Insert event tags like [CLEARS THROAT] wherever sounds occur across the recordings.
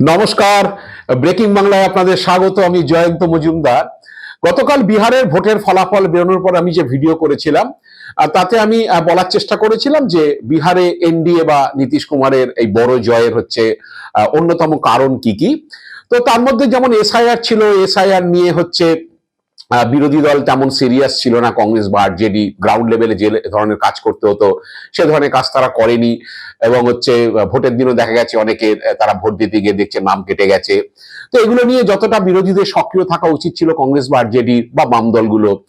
নমস্কার। ব্রেকিং বাংলায় আপনাদের স্বাগত, আমি জয়ন্ত মজুমদার। গতকাল বিহারের ভোটের ফলাফল বেরোনোর পর আমি যে ভিডিও করেছিলাম তাতে আমি বলার চেষ্টা করেছিলাম যে বিহারে এনডিএ বা নীতিশ কুমারের এই বড় জয়ের হচ্ছে অন্যতম কারণ কি কি। তো তার মধ্যে যেমন এসআইআর ছিল, এসআইআর নিয়ে হচ্ছে বিরোধী দল তেমন সিরিয়াস ছিল না, কংগ্রেস বা আরজেডি গ্রাউন্ড লেভেলে যে ধরনের কাজ করতে হতো, সে ধরনের কাজ তারা করেনি। এবং হচ্ছে ভোটের দিনও দেখা গেছে অনেকে তারা ভোট দিতে গিয়ে দেখছে নাম কেটে গেছে। তো এগুলো নিয়ে যতটা বিরোধীদের সক্রিয় থাকা উচিত ছিল কংগ্রেস বা আরজেডি বা বাম দলগুলো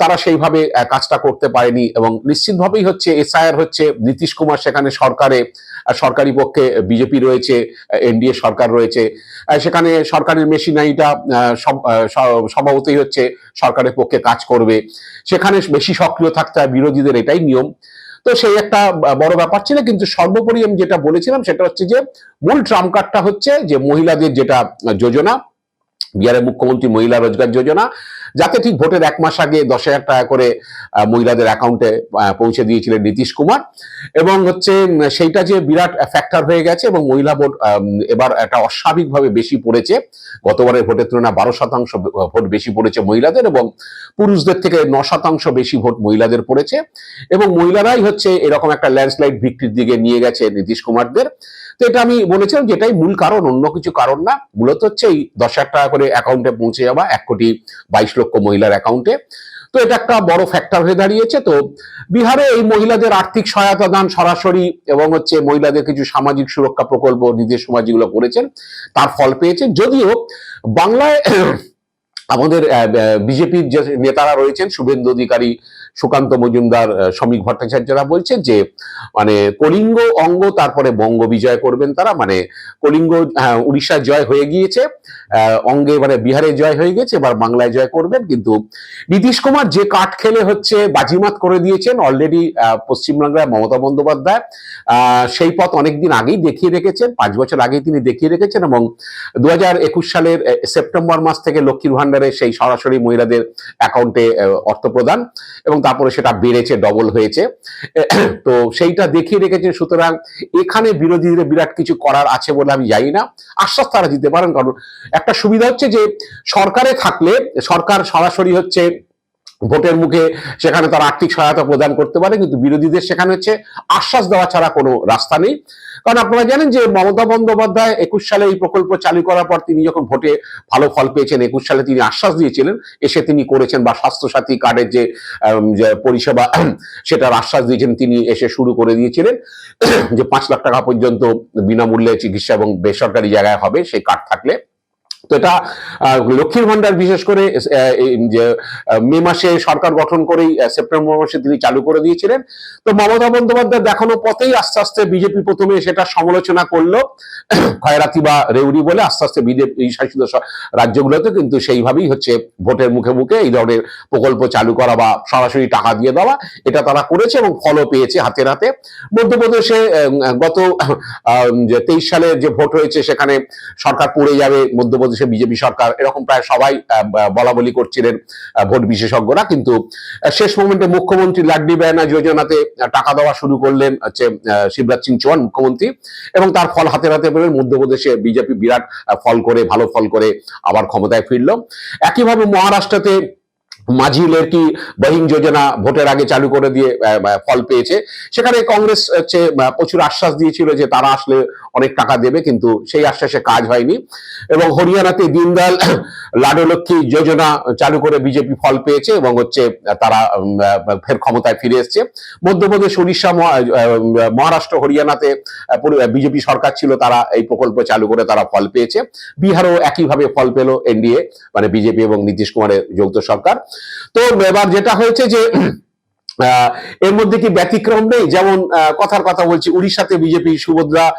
তারা সেইভাবে কাজটা করতে পারেনি। এবং নিশ্চিতভাবেই হচ্ছে এসআইআর হচ্ছে নীতিশ কুমার, সেখানে সরকারে সরকারি পক্ষে বিজেপি রয়েছে এনডিএ সরকার রয়েছে। সেখানে সরকারের মেশিনারিটা সব- স্বভাবতই হচ্ছে সরকারের পক্ষে কাজ করবে। সেখানে বেশি সক্রিয় থাকতে হয় বিরোধীদের, এটাই নিয়ম। তো সেই একটা বড় ব্যাপার ছিল, কিন্তু সর্বোপরি আমি যেটা বলেছিলাম সেটা হচ্ছে যে, মূল ট্রাম্প কার্ডটা হচ্ছে যে, মহিলাদের যেটা যোজনা বিহারের মুখ্যমন্ত্রী মহিলা রোজগার যোজনা যাতে ঠিক ভোটের এক মাস আগে দশ হাজার টাকা করে মহিলাদের অ্যাকাউন্টে পৌঁছে দিয়েছিলেন নীতিশ কুমার। এবং হচ্ছে সেইটা যে বিরাট ফ্যাক্টর হয়ে গেছে এবং মহিলা ভোট এবার একটা অস্বাভাবিকভাবে বেশি পড়েছে। গতবারের ভোটের তুলনায় বারো শতাংশ ভোট বেশি পড়েছে মহিলাদের এবং পুরুষদের থেকে ন শতাংশ বেশি ভোট মহিলাদের পড়েছে। এবং মহিলারাই হচ্ছে এরকম একটা ল্যান্ডস্লাইড ভিক্টির দিকে নিয়ে গেছে নীতিশ কুমারদের। তো এটা আমি বলেছিলাম যে এটাই মূল কারণ, অন্য কিছু কারণ না। মূলত হচ্ছে এই দশ হাজার টাকা করে অ্যাকাউন্টে পৌঁছে যাওয়া, এক কোটি বাইশ লক্ষ মহিলার অ্যাকাউন্টে তো এটা একটা বড় ফ্যাক্টর হয়ে দাঁড়িয়েছে। তো বিহারে এই মহিলাদের আর্থিক সহায়তা দান সরাসরি এবং হচ্ছে মহিলাদের কিছু সামাজিক সুরক্ষা প্রকল্প, নিজের সমাজ যেগুলো করেছেন, তার ফল পেয়েছেন। যদিও বাংলায় আমাদের বিজেপির যে নেতারা রয়েছেন শুভেন্দু অধিকারী সুকান্ত মজুমদার শ্রমিক ভট্টাচার্যরা বলছেন যে মানে কলিঙ্গ অঙ্গ তারপরে বঙ্গ বিজয় করবেন তারা মানে কলিঙ্গ হ্যাঁ, উড়িষ্যার জয় হয়ে গিয়েছে অঙ্গে মানে বিহারে জয় হয়ে গেছে এবার বাংলায় জয় করবেন কিন্তু নীতিশ কুমার যে কাঠ খেলে হচ্ছে বাজিমাত করে দিয়েছেন অলরেডি পশ্চিমবাংলায় মমতা বন্দ্যোপাধ্যায় সেই পথ অনেকদিন আগেই দেখিয়ে রেখেছেন পাঁচ বছর আগেই তিনি দেখিয়ে রেখেছেন এবং দু সালের সেপ্টেম্বর মাস থেকে লক্ষ্মীর ভান্ডারে সেই সরাসরি মহিলাদের অ্যাকাউন্টে অর্থ প্রদান এবং তারপরে সেটা বেড়েছে ডবল হয়েছে। [CLEARS THROAT] তো সেইটা দেখিয়ে রেখেছে, সুতরাং এখানে বিরোধীদের বিরাট কিছু করার আছে বলে আমি জানি না। আশ্বাস তারা দিতে পারেন, কারণ একটা সুবিধা হচ্ছে যে সরকারে থাকলে সরকার সরাসরি হচ্ছে ভোটের মুখে সেখানে তার আর্থিক সহায়তা প্রদান করতে পারে, কিন্তু বিরোধীদের সেখানে হচ্ছে আশ্বাস দেওয়া ছাড়া কোনো রাস্তা নেই। কারণ আপনারা জানেন যে মমতা বন্দ্যোপাধ্যায় একুশ সালে এই প্রকল্প চালু করার পর তিনি যখন ভোটে ভালো ফল পেয়েছেন, একুশ সালে তিনি আশ্বাস দিয়েছিলেন, এসে তিনি করেছেন বা স্বাস্থ্যসাথী কার্ডের যে পরিষেবা, সেটার আশ্বাস দিয়েছেন, তিনি এসে শুরু করে দিয়েছিলেন যে পাঁচ লাখ টাকা পর্যন্ত বিনামূল্যে চিকিৎসা এবং বেসরকারি জায়গায় হবে, সেই কার্ড থাকলে। তো এটা লক্ষ্মীর ভান্ডার বিশেষ করে যে মে মাসে সরকার গঠন করেই সেপ্টেম্বর মাসে তিনি চালু করে দিয়েছিলেন। তো মমতা বন্দ্যোপাধ্যায় দেখানো পথেই আস্তে আস্তে বিজেপি প্রথমে সেটা সমালোচনা করল। [COUGHS] খয়রাতি বা রেউরি বলে আস্তে আস্তে বিজেপি শাসিত রাজ্যগুলোতে কিন্তু সেইভাবেই হচ্ছে ভোটের মুখে মুখে এই ধরনের প্রকল্প চালু করা বা সরাসরি টাকা দিয়ে দেওয়া, এটা তারা করেছে এবং ফলও পেয়েছে হাতে হাতে মধ্যপ্রদেশে গত তেইশ সালে যে ভোট হয়েছে সেখানে সরকার পড়ে যাবে মধ্যপ্রদেশে বিজেপি সরকার, এরকম প্রায় সবাই বলা বলি করছিলেন ভোট বিশেষজ্ঞরা। কিন্তু শেষ মোমেন্টে মুখ্যমন্ত্রী লাড্ডি বেয়ানা যোজনাতে টাকা দেওয়া শুরু করলেন, হচ্ছে শিবরাজ সিং চৌহান মুখ্যমন্ত্রী। এবং তার ফল হাতে হাতে পেলেন মধ্যপ্রদেশে বিজেপি বিরাট ফল করে, ভালো ফল করে আবার ক্ষমতায় ফিরল। একইভাবে মহারাষ্ট্রতে মাঝি কি বহিং যোজনা ভোটের আগে চালু করে দিয়ে ফল পেয়েছে। সেখানে কংগ্রেস, হচ্ছে প্রচুর আশ্বাস দিয়েছিল যে তারা আসলে অনেক টাকা দেবে, কিন্তু সেই আশ্বাসে কাজ হয়নি। এবং হরিয়ানাতে দীনদয়াল [CLEARS THROAT] লাডলক্ষ্মী যোজনা চালু করে বিজেপি ফল পেয়েছে এবং হচ্ছে, তারা ফের ক্ষমতায় ফিরে এসছে। মধ্যপ্রদেশ, উড়িষ্যা মহারাষ্ট্র, হরিয়ানাতে বিজেপি সরকার ছিল, তারা এই প্রকল্প চালু করে তারা ফল পেয়েছে। বিহারও একইভাবে ফল পেল এনডিএ মানে বিজেপি এবং নীতিশ কুমারের যৌথ সরকার। তো এবার যেটা হয়েছে যে এর মধ্যে কি ব্যতিক্রম নেই? যেমন কথার কথা বলছি, উড়িষ্যাতে বিজেপি, সুভদ্রা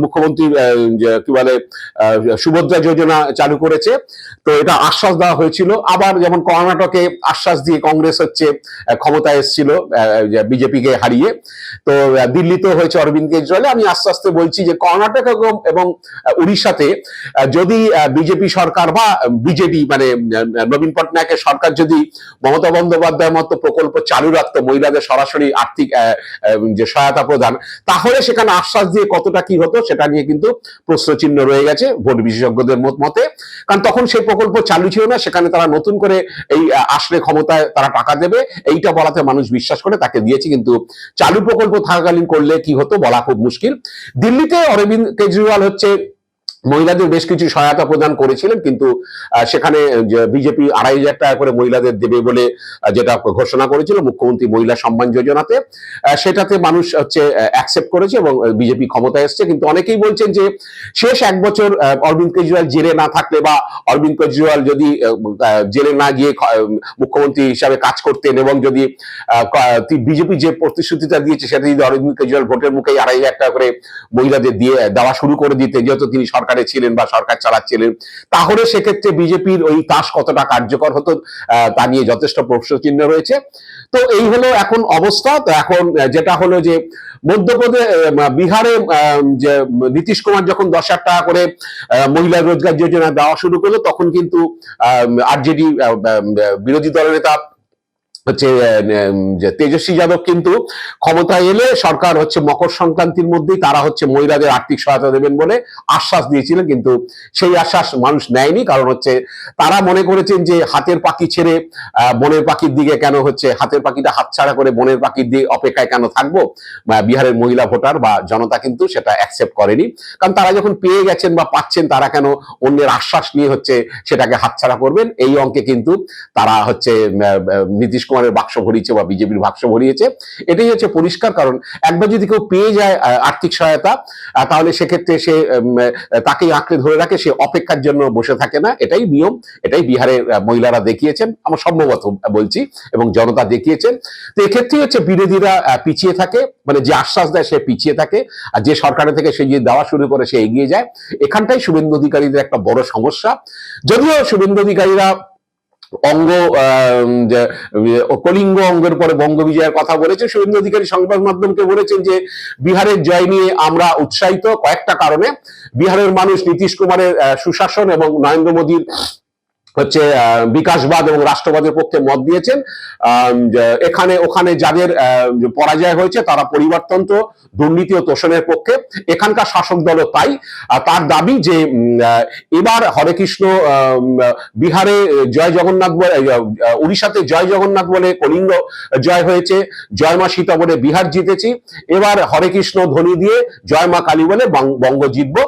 মুখ্যমন্ত্রী কি বলে সুভদ্রা যোজনা চালু করেছে। তো এটা আশ্বাস দেওয়া হয়েছিল। আবার যেমন কর্ণাটকে আশ্বাস দিয়ে কংগ্রেস হচ্ছে ক্ষমতায় এসেছিল বিজেপিকে হারিয়ে। তো দিল্লিতেও হয়েছে অরবিন্দ কেজরিওয়ালে। আমি আস্তে আস্তে বলছি যে, কর্ণাটক এবং- এবং উড়িষ্যাতে যদি বিজেপি সরকার বা বিজেপি মানে নবীন পটনায়কের সরকার যদি মমতা বন্দ্যোপাধ্যায়ের মতো প্রকল্প চালু রাখতো মহিলাদের সরাসরি আর্থিক যে সহায়তা প্রদান, তাহলে সেখানে আশ্বাস দিয়ে কতটা কি হতো সেটা নিয়ে কিন্তু প্রশ্নচিহ্ন রয়ে গেছে ভোট বিশেষজ্ঞদের মত কারণ তখন সেই প্রকল্প চালু ছিল না, সেখানে তারা নতুন করে এই আসলে ক্ষমতায় তারা টাকা দেবে। এইটা বলাতে মানুষ বিশ্বাস করে, তাকে দিয়েছে কিন্তু চালু প্রকল্প থাকাকালীন করলে কি হতো বলা খুব মুশকিল। দিল্লিতে অরবিন্দ কেজরিওয়াল হচ্ছে মহিলাদের বেশ কিছু সহায়তা প্রদান করেছিলেন, কিন্তু সেখানে বিজেপি আড়াই হাজার টাকা করে মহিলাদের দেবে বলে যেটা ঘোষণা করেছিল মুখ্যমন্ত্রী মহিলা সম্মান যোজনাতে সেটাতে মানুষ হচ্ছে অ্যাকসেপ্ট করেছে এবং বিজেপি ক্ষমতায় এসছে। কিন্তু অনেকেই বলছেন যে, শেষ এক বছর অরবিন্দ কেজরিওয়াল জেলে না থাকলে বা অরবিন্দ কেজরিওয়াল যদি জেলে না গিয়ে মুখ্যমন্ত্রী হিসাবে কাজ করতেন এবং যদি বিজেপি যে প্রতিশ্রুতিটা দিয়েছে, সেটা যদি অরবিন্দ কেজরিওয়াল ভোটের মুখেই আড়াই হাজার টাকা করে মহিলাদের দিয়ে, দেওয়া শুরু করে দিতে যেহেতু তিনি সরকারে ছিলেন বা সরকার চালাচ্ছিলেন, তাহলে সেক্ষেত্রে বিজেপির ওই তাস কতটা কার্যকর হতো তা নিয়ে যথেষ্ট প্রশ্নচিহ্ন রয়েছে। তো এই হলো এখন অবস্থা। তো এখন যেটা হলো যে মধ্যপ্রদেশ বিহারে যে নীতিশ কুমার যখন দশ হাজার টাকা করে মহিলা রোজগার যোজনা দেওয়া শুরু করল, তখন কিন্তু আরজেডি বিরোধী দলের নেতা হচ্ছে তেজস্বী যাদব কিন্তু ক্ষমতায় এলে সরকার হচ্ছে মকর সংক্রান্তির মধ্যেই তারা হচ্ছে মহিলাদের আর্থিক সহায়তা দেবেন বলে আশ্বাস দিয়েছিলেন, কিন্তু সেই আশ্বাস মানুষ নেয়নি। কারণ হচ্ছে, তারা মনে করেছেন যে হাতের পাখি ছেড়ে বনের পাখির দিকে কেন হচ্ছে, হাতের পাখিটা হাতছাড়া করে বনের পাখির দিয়ে অপেক্ষায় কেন থাকব? বিহারের মহিলা ভোটার বা জনতা কিন্তু সেটা অ্যাকসেপ্ট করেনি। কারণ তারা যখন পেয়ে গেছেন বা পাচ্ছেন, তারা কেন অন্যের আশ্বাস নিয়ে হচ্ছে সেটাকে হাতছাড়া করবেন? এই অঙ্কে কিন্তু তারা হচ্ছে নীতিশ কুমারের বাক্স ভরিয়েছে বা বিজেপির বাক্স ভরিয়েছে, এটাই হচ্ছে পরিষ্কার কারণ একবার যদি কেউ পেয়ে যায় আর্থিক সহায়তা তাহলে সেক্ষেত্রে সে তাকেই আঁকড়ে ধরে রাখে, সে অপেক্ষার জন্য বসে থাকে না, এটাই নিয়ম, এটাই বিহারের মহিলারা দেখিয়েছেন, আমার সম্ভবত বলছি, এবং জনতা দেখিয়েছেন। তো এক্ষেত্রে হচ্ছে বিরোধীরা পিছিয়ে থাকে মানে যে আশ্বাস দেয় সে পিছিয়ে থাকে, আর যে সরকারের থেকে সে যে দেওয়া শুরু করে, সে এগিয়ে যায়। এখানটাই শুভেন্দু অধিকারীদের একটা বড় সমস্যা। যদিও শুভেন্দু অধিকারীরা অঙ্গ কলিঙ্গ অঙ্গের পরে বঙ্গ বিজয়ের কথা বলেছে শুভেন্দু অধিকারী সংবাদ মাধ্যমকে বলেছেন যে, বিহারের জয় নিয়ে আমরা উৎসাহিত কয়েকটা কারণে। বিহারের মানুষ নীতিশ কুমারের সুশাসন এবং নরেন্দ্র মোদীর হচ্ছে বিকাশবাদ এবং রাষ্ট্রবাদের পক্ষে মত দিয়েছেন। এখানে, ওখানে যাদের পরাজয় হয়েছে, তারা পরিবারতন্ত্র, দুর্নীতি ও তোষণের পক্ষে। এখানকার শাসক দলও তাই। তার দাবি যে এবার হরে কৃষ্ণ বিহারে জয় জগন্নাথ বলে উড়িষ্যাতে জয় জগন্নাথ বলে কলিঙ্গ জয় হয়েছে। জয় মা সীতা বলে বিহার জিতেছি। এবার হরে কৃষ্ণ ধ্বনি দিয়ে জয় মা কালী বলে বঙ্গ জিতবো।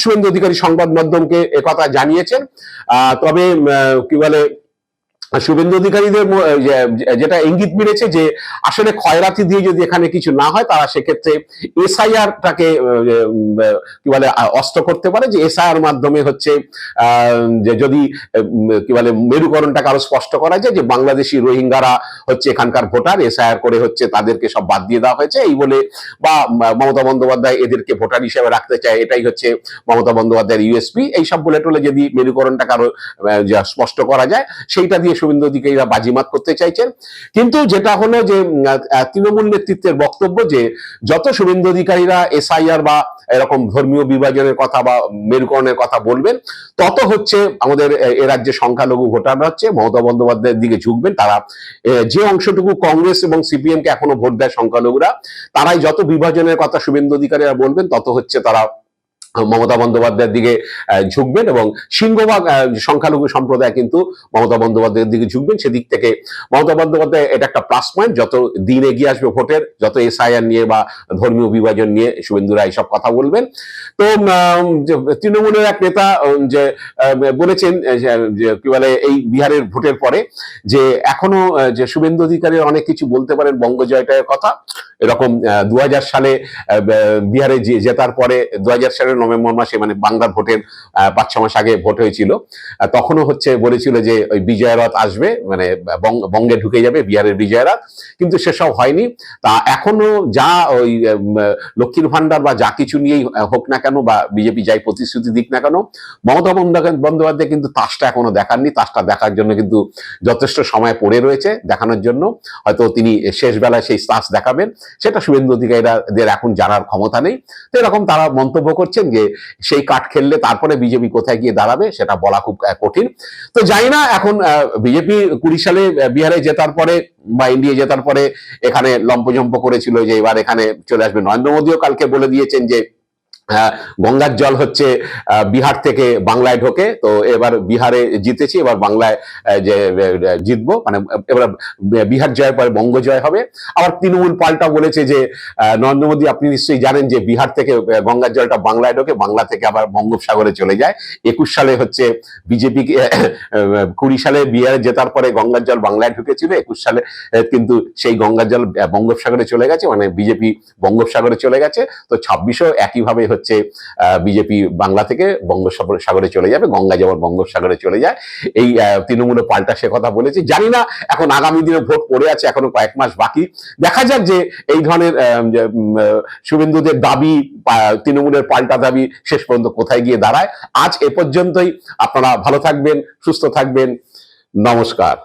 শুভেন্দু অধিকারী সংবাদ মাধ্যমকে একথা জানিয়েছেন। তবে কি বলে শুভেন্দু অধিকারীদের যেটা ইঙ্গিত মিলেছে যে আসলে ক্ষয়রাতি দিয়ে যদি এখানে কিছু না হয়, তারা সেক্ষেত্রে এসআইআর টাকে কি বলে অস্ত্র করতে পারে। যে এসআইআর মাধ্যমে হচ্ছে যে যদি কি বলে, মেরুকরণটাকে আরও স্পষ্ট করা যায় যে বাংলাদেশি রোহিঙ্গারা হচ্ছে এখানকার ভোটার। এসআইআর করে হচ্ছে তাদেরকে সব বাদ দিয়ে দেওয়া হয়েছে। এই বলে বা মমতা বন্দ্যোপাধ্যায় এদেরকে ভোটার হিসেবে রাখতে চায়, এটাই হচ্ছে মমতা বন্দ্যোপাধ্যায়ের ইউএসপি। এই সব বলে টলে যদি মেরুকরণটাকে আরও স্পষ্ট করা যায়, সেইটা দিয়ে শুভেন্দু অধিকারীরা বাজিমাত করতে চাইছেন। কিন্তু যেটা হলো যে তৃণমূল নেতৃত্বের বক্তব্য যে, যত শুভেন্দু অধিকারীরা এসআইআর বা এরকম ধর্মীয় বিভাজনের কথা বা মেরুকরণের কথা বলবেন, তত হচ্ছে আমাদের এ- রাজ্যে সংখ্যালঘু ভোটাররা হচ্ছে। মমতা বন্দ্যোপাধ্যায়ের দিকে ঝুঁকবেন তারা। যে অংশটুকু কংগ্রেস এবং সিপিএম কে এখনও ভোট দেয় সংখ্যালঘুরা, তারাই যত বিভাজনের কথা শুভেন্দু অধিকারীরা বলবেন, তত হচ্ছে তারা মমতা বন্দ্যোপাধ্যায়ের দিকে ঝুঁকবেন এবং সিংহভাগ সংখ্যালঘু সম্প্রদায় কিন্তু মমতা বন্দ্যোপাধ্যায়ের দিকে ঝুঁকবেন। সেদিক থেকে মমতা বন্দ্যোপাধ্যায়, এটা একটা প্লাস পয়েন্ট যত দিন এগিয়ে আসবে ভোটের, যত এসআইআর নিয়ে বা ধর্মীয় বিভাজন নিয়ে শুভেন্দু রায় সব কথা বলবেন। তো তৃণমূলের এক নেতা যে বলেছেন কি বলে, এই বিহারের ভোটের পরে যে, এখনও যে শুভেন্দু অধিকারীর অনেক কিছু বলতে পারেন বঙ্গজয়টার কথা। এরকম দু হাজার সালে বিহারে জেতার পরে দু হাজার সালের নভেম্বর মাসে মানে বাংলার ভোটের পাঁচ ছ মাস আগে ভোট হয়েছিল। তখনও হচ্ছে বলেছিল যে ওই বিজয় রথ আসবে মানে বঙ্গে ঢুকে যাবে, বিহারের বিজয় রথ। কিন্তু সেসব হয়নি। তা এখনও যা ওই লক্ষ্মীর ভান্ডার বা যা কিছু নিয়েই হোক না কেন বা বিজেপি যাই প্রতিশ্রুতি দিক না কেন, মমতা বন্দ্যোপাধ্যায় কিন্তু তাসটা এখনও দেখাননি। তাসটা দেখার জন্য কিন্তু যথেষ্ট সময় পড়ে রয়েছে দেখানোর জন্য। হয়তো তিনি শেষ বেলায় সেই তাস দেখাবেন। সেটা শুভেন্দু অধিকারীদের এখন জানার ক্ষমতা নেই। তো এরকম তারা মন্তব্য করছেন। যে সেই কাঠ খেললে তারপরে বিজেপি কোথায় গিয়ে দাঁড়াবে সেটা বলা খুব কঠিন। তো যাই না, এখন বিজেপি কুড়ি সালে বিহারে জেতার পরে বা ইন্ডিয়া জেতার পরে এখানে লম্পজম্প করেছিল যে এবার এখানে চলে আসবে। নরেন্দ্র মোদীও কালকে বলে দিয়েছেন যে গঙ্গার জল হচ্ছে বিহার থেকে বাংলায় ঢোকে। তো এবার বিহারে জিতেছি, এবার বাংলায় যে জিতবো। মানে এবার বিহার জয়ের পরে বঙ্গ জয় হবে। আবার তৃণমূল পাল্টা বলেছে যে নরেন্দ্র মোদী, আপনি নিশ্চয়ই জানেন যে বিহার থেকে গঙ্গার জলটা বাংলায় ঢোকে, বাংলা থেকে আবার বঙ্গোপসাগরে চলে যায়। একুশ সালে হচ্ছে বিজেপি কুড়ি সালে বিহারে জেতার পরে গঙ্গার জল বাংলায় ঢুকেছিল। একুশ সালে কিন্তু সেই গঙ্গার জল বঙ্গোপসাগরে চলে গেছে। মানে বিজেপি বঙ্গোপসাগরে চলে গেছে। তো ছাব্বিশেও একইভাবে হচ্ছে। বিজেপি বাংলা থেকে বঙ্গোপসাগর- সাগরে চলে যাবে, গঙ্গা যেমন বঙ্গোপসাগরে চলে যায়। এই তৃণমূলে পাল্টা সে কথা বলেছে। জানি না এখন আগামী দিনে ভোট পড়ে আছে, এখনও কয়েক মাস বাকি। দেখা যাক যে এই ধরনের শুভেন্দুদের দাবি তৃণমূলের পাল্টা দাবি শেষ পর্যন্ত কোথায় গিয়ে দাঁড়ায়, আজ এ পর্যন্তই। আপনারা ভালো থাকবেন, সুস্থ থাকবেন। নমস্কার।